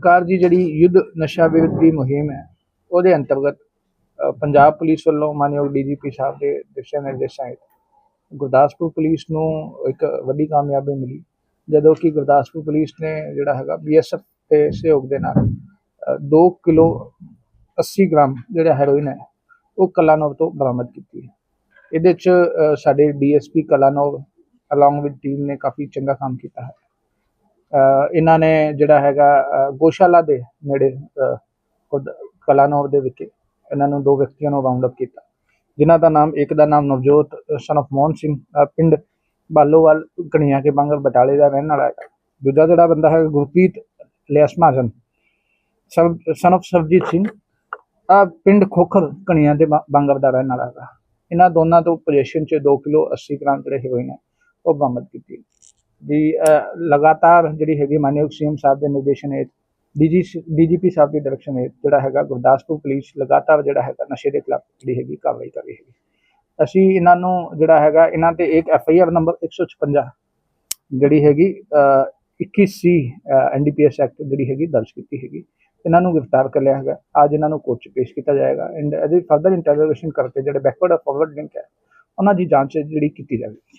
ਸਰਕਾਰ ਦੀ ਜਿਹੜੀ ਯੁੱਧ ਨਸ਼ਾ ਵਿਰੁੱਧ ਦੀ ਮੁਹਿੰਮ ਹੈ ਉਹਦੇ ਅੰਤਰਗਤ ਪੰਜਾਬ ਪੁਲਿਸ ਵੱਲੋਂ ਮਾਨਯੋਗ ਡੀਜੀਪੀ ਸਾਹਿਬ ਦੇ ਦਿਸ਼ਾ ਨਿਰਦੇਸ਼ਾਂ ਹੇਠ ਗੁਰਦਾਸਪੁਰ ਪੁਲਿਸ ਨੂੰ ਇੱਕ ਵੱਡੀ ਕਾਮਯਾਬੀ ਮਿਲੀ ਜਦੋਂ ਕਿ ਗੁਰਦਾਸਪੁਰ ਪੁਲਿਸ ਨੇ ਜਿਹੜਾ ਹੈਗਾ ਬੀਐਸਐਫ ਦੇ ਸਹਿਯੋਗ ਦੇ ਨਾਲ 2 ਕਿਲੋ 80 ਗ੍ਰਾਮ ਜਿਹੜਾ ਹੈਰੋਇਨ ਹੈ ਉਹ ਕਲਾਨੌਰ ਤੋਂ ਬਰਾਮਦ ਕੀਤੀ ਹੈ। ਇਹਦੇ ਚ ਅ, ਸਾਡੇ DSP Kalanaur along with team ਨੇ ਕਾਫੀ ਚੰਗਾ ਕੰਮ ਕੀਤਾ ਹੈ। ਇਹਨਾਂ ਨੇ ਜਿਹੜਾ ਹੈਗਾ ਗੋਸ਼ਾਲਾ ਦੇ ਨੇੜੇ ਖੁਦ ਕਲਾਨੌਰ ਦੇ ਵਿਖੇ ਇਹਨਾਂ ਨੂੰ ਦੋ ਵਿਅਕਤੀਆਂ ਨੂੰ ਰਾਉਂਡ ਅਪ ਕੀਤਾ। ਜਿਨ੍ਹਾਂ ਦਾ ਨਾਮ ਇੱਕ ਦਾ ਨਾਮ ਨਵਜੋਤ ਸਨ of ਮੋਹਨ ਸਿੰਘ ਅ, ਪਿੰਡ ਬਾਲੋਵਾਲ ਕਣੀਆਂ ਕੇ ਬੰਗਲ ਬਟਾਲੇ ਦਾ ਰਹਿਣ ਵਾਲਾ ਹੈ ਦੂਜਾ ਜਿਹੜਾ ਬੰਦਾ ਹੈ ਗੁਰਪ੍ਰੀਤ ਲਿਆਸ ਮਹਾਜਨ ਸਨ of ਸਬਜੀਤ ਸਿੰਘ ਆ ਪਿੰਡ ਖੋਖਰ ਕਣੀਆਂ ਦੇ ਬ- ਦਾ ਰਹਿਣ ਵਾਲਾ ਹੈਗਾ। ਇਹਨਾਂ ਦੋਨਾਂ ਤੋਂ ਪੋਜੀਸ਼ਨ 'ਚ 2 ਕਿਲੋ 80 ਗ੍ਰਾਮ ਜਿਹੜੇ ਹੈਰੋਇਨ ਹੈ ਉਹ ਬਰਾਮਦ ਕੀਤੀ। ਦੀ ਲਗਾਤਾਰ ਜਿਹੜੀ ਹੈਗੀ ਮਾਨਯੋਗ ਸੀਐਮ ਸਾਹਿਬ ਦੇ ਨਿਰਦੇਸ਼ਨ ਹੇਠ ਡੀਜੀ ਡੀਜੀਪੀ ਸਾਹਿਬ ਦੀ ਡਾਇਰੈਕਸ਼ਨ ਹੇਠ ਜਿਹੜਾ ਹੈਗਾ ਗੁਰਦਾਸਪੁਰ ਪੁਲਿਸ ਲਗਾਤਾਰ ਜਿਹੜਾ ਹੈਗਾ ਨਸ਼ੇ ਦੇ ਖਿਲਾਫ ਜਿਹੜੀ ਹੈਗੀ ਕਾਰਵਾਈ ਕਰ ਰਹੀ ਹੈਗੀ। ਅਸੀਂ ਇਹਨਾਂ ਨੂੰ ਜਿਹੜਾ ਹੈਗਾ ਇਹਨਾਂ ਤੇ ਇੱਕ ਐਫ ਆਈ ਆਰ ਨੰਬਰ 156 ਜਿਹੜੀ ਹੈਗੀ ਅ, 21 ਸੀ ਐਨਡੀਪੀਐਸ ਐਕਟ ਜਿਹੜੀ ਹੈਗੀ ਦਰਜ ਕੀਤੀ ਹੈਗੀ। ਇਹਨਾਂ ਨੂੰ ਗ੍ਰਿਫਤਾਰ ਕਰ ਲਿਆ ਹੈਗਾ। ਅੱਜ ਇਹਨਾਂ ਨੂੰ ਕੋਰਟ 'ਚ ਪੇਸ਼ ਕੀਤਾ ਜਾਏਗਾ। ਐਂਡ ਇਹਦੀ ਫਰਦਰ ਇੰਟਰੋਗੇਸ਼ਨ ਕਰਕੇ ਜਿਹੜੇ ਬੈਕਵਰਡ ਔਰ ਫਾਰਵਰਡ ਲਿੰਕ ਹੈ ਉਹਨਾਂ ਦੀ ਜਾਂਚ ਜਿਹੜੀ ਕੀਤੀ ਜਾਵੇਗੀ।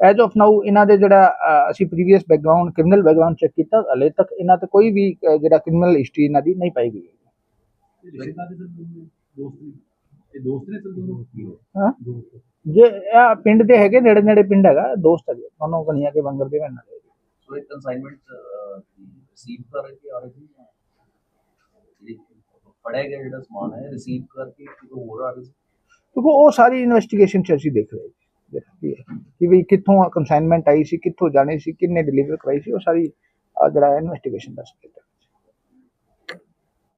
ਐਜ ਆਫ ਨਾਓ ਇਹਨਾਂ ਦੇ ਜਿਹੜਾ ਅਸੀਂ previous background criminal background check ਕੀਤਾ ਹਲੇ ਤੱਕ ਇਹਨਾਂ ਤੇ ਕੋਈ ਵੀ ਜਿਹੜਾ ਕ੍ਰਿਮੀਨਲ ਹਿਸਟਰੀ ਇਹਨਾਂ ਦੀ ਨਹੀਂ ਪਾਈ ਗਈ ਹੈ। ਹਾਂ? ਜੇ ਇਹ ਪਿੰਡ ਦੇ ਹੈਗੇ ਨੇੜੇ ਨੇੜੇ ਪਿੰਡ ਹੈਗਾ ਦੋਸਤ ਹੈਗੇ ਦੋਨੋਂ ਗਣੀਆਂ ਕੇ ਬੰਗਰ ਦੇ ਵਾਲੇ ਹੈਗੇ। ਸੋ ਇੱਕ ਕਨਸਾਈਨਮੈਂਟ ਰਿਸੀਵ ਕਰ ਰਹੇ ਕਿ ਆ ਰਹੇ ਸੀ ਜਿਹੜੀ ਪੜਿਆ ਗਿਆ ਜਿਹੜਾ ਸਮਾਨ ਹੈ ਰਿਸੀਵ ਕਰਕੇ ਕਿਤੋਂ ਹੋਰ ਆ ਰਹੀ ਕਿਉਂਕਿ ਉਹ ਸਾਰੀ ਇਨਵੈਸਟੀਗੇਸ਼ਨ ਚ ਅਸੀਂ ਦੇਖ ਰਹੇ ਸੀ। ਦੇਖੀ ਹੈ। ਕਿ ਵੀ ਕਿੱਥੋਂ ਕੰਸਾਈਨਮੈਂਟ ਆਈ ਸੀ, ਕਿੱਥੋਂ ਜਾਣੀ ਸੀ, ਕਿੰਨੇ ਡਿਲੀਵਰ ਕਰਾਈ ਸੀ, ਉਹ ਸਾਰੀ ਜਿਹੜਾ ਇਨਵੈਸਟੀਗੇਸ਼ਨ ਦਾ ਸਬਜੈਕਟ ਹੈ